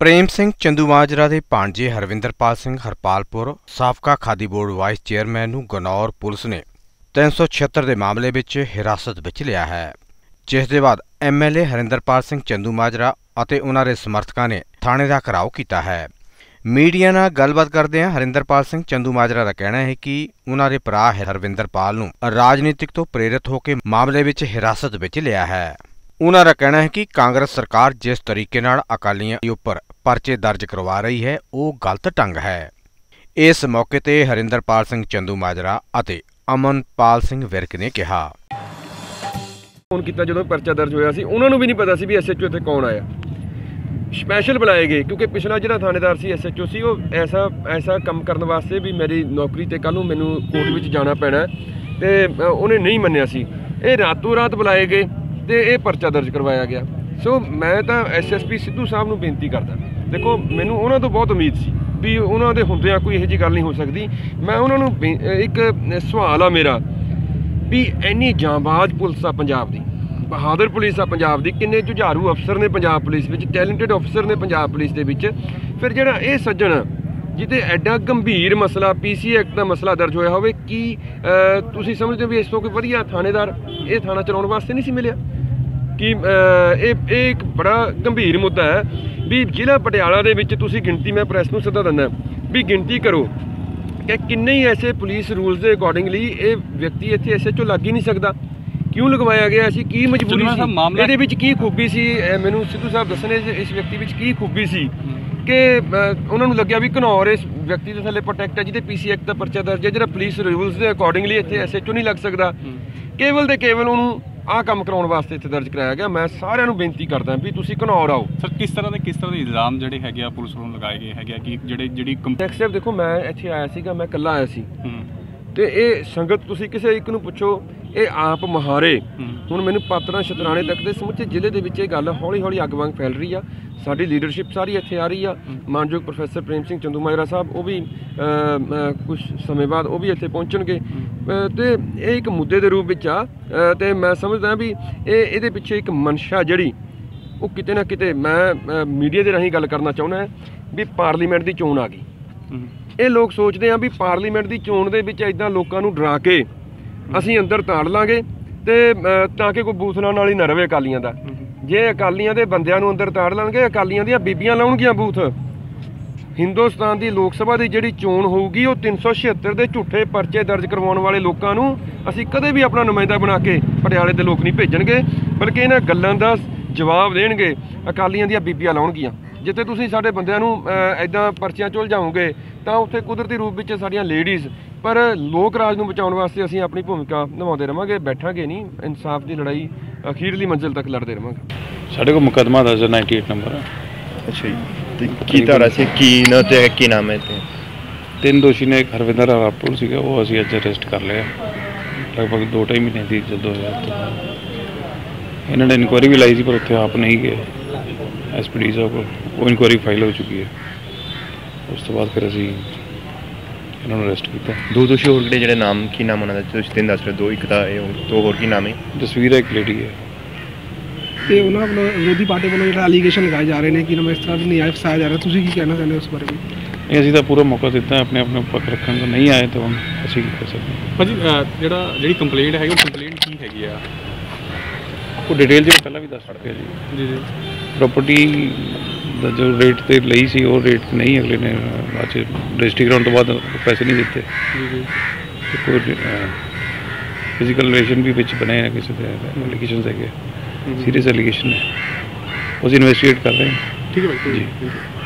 ਪ੍ਰੇਮ ਸਿੰਘ ਚੰਦੂਮਾਜਰਾ ਦੇ ਭਾਣਜੇ ਹਰਵਿੰਦਰਪਾਲ ਸਿੰਘ ਹਰਪਾਲਪੁਰ, ਸਾਬਕਾ ਖਾਦੀ board vice chairman ਨੂੰ ਗਨੌਰ ਪੁਲਿਸ ਨੇ 376 ਦੇ ਮਾਮਲੇ ਵਿੱਚ ਹਿਰਾਸਤ ਵਿੱਚ ਲਿਆ ਹੈ। ਜਿਸ ਦੇ ਬਾਅਦ ਐਮਐਲਏ ਹਰਿੰਦਰਪਾਲ ਸਿੰਘ ਚੰਦੂਮਾਜਰਾ ਅਤੇ ਉਹਨਾਂ ਦੇ ਸਮਰਥਕਾਂ ਨੇ ਥਾਣੇ ਦਾ ਘਰਾਓ ਕੀਤਾ ਹੈ। ਮੀਡੀਆ ਨਾਲ ਗੱਲਬਾਤ ਕਰਦਿਆਂ ਹਰਿੰਦਰਪਾਲ ਸਿੰਘ ਚੰਦੂਮਾਜਰਾ ਦਾ ਕਹਿਣਾ ਹੈ ਕਿ ਉਹਨਾਂ ਦੇ ਭਰਾ ਹਰਵਿੰਦਰਪਾਲ ਨੂੰ ਰਾਜਨੀਤਿਕ ਤੋਂ ਪ੍ਰੇਰਿਤ ਹੋ ਕੇ ਮਾਮਲੇ ਵਿੱਚ ਹਿਰਾਸਤ ਵਿੱਚ ਲਿਆ ਹੈ। ਉਹਨਾਂ ਦਾ ਕਹਿਣਾ ਹੈ ਕਿ ਕਾਂਗਰਸ ਸਰਕਾਰ ਜਿਸ ਤਰੀਕੇ ਨਾਲ ਅਕਾਲੀਆਂ ਉੱਪਰ ਪਰਚੇ ਦਰਜ ਕਰਵਾ ਰਹੀ ਹੈ, ਉਹ ਗਲਤ ਢੰਗ ਹੈ। ਇਸ ਮੌਕੇ ਤੇ ਹਰਿੰਦਰਪਾਲ ਸਿੰਘ ਚੰਦੂਮਾਜਰਾ ਅਤੇ ਅਮਨਪਾਲ ਸਿੰਘ ਵਿਰਕ ਨੇ ਕਿਹਾ। ਫੋਨ ਕੀਤਾ ਜਦੋਂ ਪਰਚਾ ਦਰਜ ਹੋਇਆ ਸੀ, ਉਹਨਾਂ ਨੂੰ ਵੀ ਨਹੀਂ ਪਤਾ ਸੀ ਵੀ ਐਸਐਚਓ ਇੱਥੇ ਕੌਣ ਆਇਆ। ਸਪੈਸ਼ਲ ਬੁਲਾਏ ਗਏ, ਕਿਉਂਕਿ ਪਿਛਲਾ ਜਿਹੜਾ ਥਾਣੇਦਾਰ ਸੀ ਐਸਐਚਓ ਸੀ, ਉਹ ਐਸਾ ਐਸਾ ਕੰਮ ਕਰਨ ਵਾਸਤੇ ਵੀ ਮੇਰੀ ਨੌਕਰੀ ਤੇ ਕੱਲ ਨੂੰ ਮੈਨੂੰ ਕੋਰਟ ਵਿੱਚ ਜਾਣਾ ਪੈਣਾ ਹੈ ਤੇ ਉਹਨੇ ਨਹੀਂ ਮੰਨਿਆ ਸੀ। ਇਹ ਰਾਤੋਂ ਰਾਤ ਬੁਲਾਏ ਗਏ ਤੇ ਇਹ ਪਰਚਾ ਦਰਜ ਕਰਵਾਇਆ ਗਿਆ। ਸੋ ਮੈਂ ਤਾਂ ਐਸਐਸਪੀ ਸਿੱਧੂ ਸਾਹਿਬ ਨੂੰ ਬੇਨਤੀ ਕਰਦਾ। ਦੇਖੋ, ਮੈਨੂੰ ਉਹਨਾਂ ਤੋਂ ਬਹੁਤ ਉਮੀਦ ਸੀ ਵੀ ਉਹਨਾਂ ਦੇ ਹੁੰਦਿਆਂ ਕੋਈ ਇਹੋ ਜਿਹੀ ਗੱਲ ਨਹੀਂ ਹੋ ਸਕਦੀ। ਮੈਂ ਉਹਨਾਂ ਨੂੰ ਬੇ- ਇੱਕ ਸਵਾਲ ਆ ਮੇਰਾ ਵੀ ਇੰਨੀ ਜਾਂਬਾਜ਼ ਪੁਲਿਸ ਆ ਪੰਜਾਬ ਦੀ, ਬਹਾਦਰ ਪੁਲਿਸ ਆ ਪੰਜਾਬ ਦੀ, ਕਿੰਨੇ ਜੁਝਾਰੂ ਅਫਸਰ ਨੇ ਪੰਜਾਬ ਪੁਲਿਸ ਵਿੱਚ ਟੈਲੈਂਟਡ ਅਫਸਰ ਨੇ ਪੰਜਾਬ ਪੁਲਿਸ ਦੇ ਵਿੱਚ। ਫਿਰ ਜਿਹੜਾ ਇਹ ਸੱਜਣ, ਜਿਹਦੇ ਐਡਾ ਗੰਭੀਰ ਮਸਲਾ ਪੀਸੀ ਐਕਟ ਦਾ ਮਸਲਾ ਦਰਜ ਹੋਇਆ ਹੋਵੇ, ਕੀ ਤੁਸੀਂ ਸਮਝਦੇ ਹੋ ਵੀ ਇਸ ਤੋਂ ਕੋਈ ਵਧੀਆ ਥਾਣੇਦਾਰ ਇਹ ਥਾਣਾ ਚਲਾਉਣ ਵਾਸਤੇ ਨਹੀਂ ਸੀ ਮਿਲਿਆ? ਕਿ ਇਹ ਇਹ ਇੱਕ ਬੜਾ ਗੰਭੀਰ ਮੁੱਦਾ ਹੈ ਵੀ ਜ਼ਿਲ੍ਹਾ ਪਟਿਆਲਾ ਦੇ ਵਿੱਚ ਤੁਸੀਂ ਗਿਣਤੀ ਮੈਂ ਪ੍ਰੈਸ ਨੂੰ ਸੱਦਾ ਦਿੰਦਾ ਵੀ ਗਿਣਤੀ ਕਰੋ ਕਿ ਕਿੰਨੇ ਹੀ ਐਸੇ ਪੁਲਿਸ ਰੂਲਸ ਦੇ ਅਕੋਰਡਿੰਗਲੀ ਇਹ ਵਿਅਕਤੀ ਇੱਥੇ ਐਸਐਚਓ ਲੱਗ ਹੀ ਨਹੀਂ ਸਕਦਾ। ਕਿਉਂ ਲਗਵਾਇਆ ਗਿਆ ਸੀ? ਕੀ ਮਜਬੂਰੀ ਸੀ? ਇਹਦੇ ਵਿੱਚ ਕੀ ਖੂਬੀ ਸੀ? ਮੈਨੂੰ ਸਿੱਧੂ ਸਾਹਿਬ ਦੱਸਣੇ ਇਸ- ਵਿਅਕਤੀ ਵਿੱਚ ਕੀ ਖੂਬੀ ਸੀ? ਕਿ ਉਹਨਾਂ ਨੂੰ ਲੱਗਿਆ ਵੀ ਘਨੌਰ ਇਸ ਵਿਅਕਤੀ ਦੇ ਥੱਲੇ ਪ੍ਰੋਟੈਕਟ ਹੈ ਜਿਹਦੇ ਪੀਸੀ ਐਕਟ ਦਾ ਪਰਚਾ ਦਰਜ ਹੈ ਜਿਹੜਾ ਪੁਲਿਸ ਰੂਲਸ ਦੇ ਅਕੋਰਡਿੰਗਲੀ ਇੱਥੇ ਐਸਐਚਓ ਨਹੀਂ ਲੱਗ ਸਕਦਾ। ਕੇਵਲ ਤੇ ਕੇਵਲ ਉਹਨੂੰ ਆਹ ਕੰਮ ਕਰਾਉਣ ਵਾਸਤੇ ਇੱਥੇ ਦਰਜ ਕਰਾਇਆ ਗਿਆ। ਮੈਂ ਸਾਰਿਆਂ ਨੂੰ ਬੇਨਤੀ ਕਰਦਾ ਵੀ ਤੁਸੀਂ ਘਨੌਰ ਆਓ। ਸਰ ਕਿਸ ਤਰ੍ਹਾਂ ਦੇ ਕਿਸ ਤਰ੍ਹਾਂ ਦੇ ਇਲਜ਼ਾਮ ਜਿਹੜੇ ਹੈਗੇ ਆ ਪੁਲਿਸ ਵੱਲੋਂ ਲਗਾਏ ਗਏ ਹੈਗੇ ਆ ਕਿ ਜਿਹੜੇ ਜਿਹੜੀ ਕੰਪ- ਨੈਕਸਟ ਸਟੈਪ ਦੇਖੋ ਮੈਂ ਇੱਥੇ ਆਇਆ ਸੀਗਾ ਮੈਂ ਇਕੱਲਾ ਆਇਆ ਸੀ। ਤੇ ਇਹ ਸੰਗਤ ਤੁਸੀਂ ਕਿਸੇ ਇੱਕ ਨੂੰ ਪੁੱਛੋ ਇਹ ਆਪ ਮਹਾਰੇ। ਹੁਣ ਮੈਨੂੰ ਪਾਤਰਾਂ ਸ਼ਤਰਾਣੇ ਤੱਕ ਦੇ ਸਮੁੱਚੇ ਜ਼ਿਲ੍ਹੇ ਦੇ ਵਿੱਚ ਇਹ ਗੱਲ ਹੌਲੀ ਹੌਲੀ ਅੱਗ ਵਾਂਗ ਫੈਲ ਰਹੀ ਆ। ਸਾਡੀ ਲੀਡਰਸ਼ਿਪ ਸਾਰੀ ਇੱਥੇ ਆ ਰਹੀ ਆ। ਮਾਨਯੋਗ ਪ੍ਰੋਫੈਸਰ ਪ੍ਰੇਮ ਸਿੰਘ ਚੰਦੂਮਾਜਰਾ ਸਾਹਿਬ ਉਹ ਵੀ ਕੁਝ ਸਮੇਂ ਬਾਅਦ ਉਹ ਵੀ ਇੱਥੇ ਪਹੁੰਚਣਗੇ। ਤੇ ਇਹ ਇੱਕ ਮੁੱਦੇ ਦੇ ਰੂਪ ਵਿੱਚ ਆ। ਤੇ ਮੈਂ ਸਮਝਦਾ ਵੀ ਇਹ ਇਹਦੇ ਪਿੱਛੇ ਇੱਕ ਮਨਸ਼ਾ ਜਿਹੜੀ ਉਹ ਕਿਤੇ ਨਾ ਕਿਤੇ ਮੈਂ ਮੀਡੀਆ ਦੇ ਰਾਹੀਂ ਗੱਲ ਕਰਨਾ ਚਾਹੁੰਦਾ ਵੀ ਪਾਰਲੀਮੈਂਟ ਦੀ ਚੋਣ ਆ ਗਈ। ਇਹ ਲੋਕ ਸੋਚਦੇ ਆ ਵੀ ਪਾਰਲੀਮੈਂਟ ਦੀ ਚੋਣ ਦੇ ਵਿੱਚ ਇਦਾਂ ਲੋਕਾਂ ਨੂੰ ਡਰਾ ਕੇ ਅਸੀਂ ਅੰਦਰ ਤਾੜ ਲਾਂਗੇ ਤੇ ਤਾਂ ਕਿ ਕੋਈ ਬੂਥ ਲਾਉਣ ਵਾਲੀ ਨਾ ਰਵੇ ਅਕਾਲੀਆਂ ਦਾ। ਜੇ ਅਕਾਲੀਆਂ ਦੇ ਬੰਦਿਆਂ ਨੂੰ ਅੰਦਰ ਤਾੜ ਲਾਂਗੇ, ਅਕਾਲੀਆਂ ਦੀਆਂ ਬੀਬੀਆਂ ਲਾਉਣਗੀਆਂ ਬੂਥ। ਹਿੰਦੁਸਤਾਨ ਦੀ ਲੋਕ ਸਭਾ ਦੀ ਜਿਹੜੀ ਚੋਣ ਹੋਊਗੀ, ਉਹ 376 ਦੇ ਝੂਠੇ ਪਰਚੇ ਦਰਜ ਕਰਵਾਉਣ ਵਾਲੇ ਲੋਕਾਂ ਨੂੰ ਅਸੀਂ ਕਦੇ ਵੀ ਆਪਣਾ ਨੁਮਾਇੰਦਾ ਬਣਾ ਕੇ ਪਟਿਆਲੇ ਦੇ ਲੋਕ ਨਹੀਂ ਭੇਜਣਗੇ, ਬਲਕਿ ਇਹਨਾਂ ਗੱਲਾਂ ਦਾ ਜਵਾਬ ਦੇਣਗੇ, ਅਕਾਲੀਆਂ ਦੀਆਂ ਬੀਬੀਆਂ ਲਾਉਣਗੀਆਂ। ਜਿੱਥੇ ਤੁਸੀਂ ਸਾਡੇ ਬੰਦਿਆਂ ਨੂੰ ਐਦਾਂ ਪਰਚੀਆਂ ਚੁਲ ਜਾਓਗੇ ਤਾਂ ਉੱਥੇ ਕੁਦਰਤੀ ਰੂਪ ਵਿੱਚ ਸਾਡੀਆਂ ਲੇਡੀਜ਼ ਪਰ ਲੋਕ ਰਾਜ ਨੂੰ ਬਚਾਉਣ ਵਾਸਤੇ ਅਸੀਂ ਆਪਣੀ ਭੂਮਿਕਾ ਨਿਭਾਉਂਦੇ ਰਵਾਂਗੇ ਬੈਠਾਂਗੇ ਨਹੀਂ ਇਨਸਾਫ ਦੀ ਲੜਾਈ ਅਖੀਰਲੀ ਮੰਜ਼ਿਲ ਤੱਕ ਲੜਦੇ ਰਵਾਂਗੇ। ਸਾਡੇ ਕੋਲ ਮੁਕੱਦਮਾ ਦਰਜ ਹੈ 98 ਨੰਬਰ ਅੱਛਾ ਜੀ ਤੇ ਕੀ ਧਾਰਾ ਸੀ? ਕੀ ਨਾ ਤੇ ਕੀ ਨਾਮ ਹੈ ਤੇ ਤਿੰਨ ਦੋਸ਼ੀ ਨੇ ਇੱਕ ਹਰਵਿੰਦਰ ਰਾਪੁਰ ਸੀਗਾ ਉਹ ਅਸੀਂ ਅੱਜ ਅਰੈਸਟ ਕਰ ਲਿਆ। ਲਗਭਗ 2.5 ਮਹੀਨੇ ਦੀ ਜਦੋਂ ਹੋਇਆ ਇਹਨਾਂ ਨੇ ਇਨਕੁਆਇਰੀ ਵੀ ਲਾਈ ਸੀ ਪਰ ਉੱਥੇ ਆਪ ਨਹੀਂ ਗਏ। ਐਸਪੀਡੀ ਸਾਹਿਬ ਕੋਲ ਉਹ ਇਨਕੁਆਇਰੀ ਫਾਈਲ ਹੋ ਚੁੱਕੀ ਹੈ। ਉਸ ਤੋਂ ਬਾਅਦ ਫਿਰ ਅਸੀਂ ਇਹਨਾਂ ਨੂੰ ਅਰੈਸਟ ਕੀਤਾ। ਦੋ ਦੋਸ਼ੀ ਹੋਰ ਕਿਹੜੇ ਜਿਹੜੇ ਨਾਮ ਕੀ ਨਾਮ ਉਹਨਾਂ ਦਾ? ਤੁਸੀਂ ਤਿੰਨ ਦੱਸ ਰਹੇ ਦੋ ਇੱਕ ਦਾ ਇਹ ਦੋ ਹੋਰ ਕੀ ਨਾਮ ਹੈ? ਜਸਵੀਰ ਹੈ ਇੱਕ ਲੇਡੀ ਹੈ। ਤੇ ਉਹਨਾਂ ਵੱਲੋਂ ਵਿਰੋਧੀ ਪਾਰਟੀ ਵੱਲੋਂ ਜਿਹੜਾ ਅਲੀਗੇਸ਼ਨ ਲਗਾਏ ਜਾ ਰਹੇ ਨੇ ਕਿ ਨਵੇਂ ਇਸ ਤਰ੍ਹਾਂ ਨਹੀਂ ਆਇਆ ਫਸਾਇਆ ਜਾ ਰਿਹਾ? ਤੁਸੀਂ ਕੀ ਕਹਿਣਾ ਚਾਹੁੰਦੇ ਹੋ ਉਸ ਬਾਰੇ ਵੀ? ਨਹੀਂ ਅਸੀਂ ਤਾਂ ਪੂਰਾ ਮੌਕਾ ਦਿੱਤਾ ਹੈ ਆਪਣੇ ਆਪਣੇ ਪੱਖ ਰੱਖਣ ਦਾ। ਨਹੀਂ ਆਏ ਤਾਂ ਅਸੀਂ ਕੀ ਕਰ ਸਕਦੇ ਹਾਂ। ਭਾਜੀ ਜਿਹੜਾ ਜਿਹੜੀ ਕੰਪਲੇਂਟ ਹੈਗੀ ਉਹ ਕੰਪਲੇਂਟ ਕੀ ਹੈਗੀ ਆ। ਉਹ ਡਿਟੇਲ ਜਿਹੜੀ ਪਹਿਲਾਂ ਵੀ ਦੱਸ ਸਕਦੇ ਹਾਂ ਜੀ। ਜੀ ਜੀ। ਪ੍ਰਾਪਰਟੀ ਦਾ ਜੋ ਰੇਟ ਤੇ ਲਈ ਸੀ ਉਹ ਰੇਟ ਨਹੀਂ ਅਗਲੇ ਨੇ ਬਾਅਦ ਚ ਰਜਿਸਟਰੀ ਕਰਾਉਣ ਤੋਂ ਬਾਅਦ ਪੈਸੇ ਨਹੀਂ ਦਿੱਤੇ। ਜੀ। ਕੋਈ ਫਿਜ਼ੀਕਲ ਰਿਲੇਸ਼ਨ ਵੀ ਵਿੱਚ ਬਣੇ ਨੇ ਕਿਸੇ ਦੇ ਐਲੀਗੇਸ਼ਨਸ ਹੈਗੇ ਸੀਰੀਅਸ ਐਲੀਗੇਸ਼ਨ ਹੈ ਉਸ ਇਨਵੈਸਟੀਗੇਟ ਕਰ ਰਹੇ ਹਾਂ ਠੀਕ ਹੈ ਭਾਈ ਜੀ। ਹੈ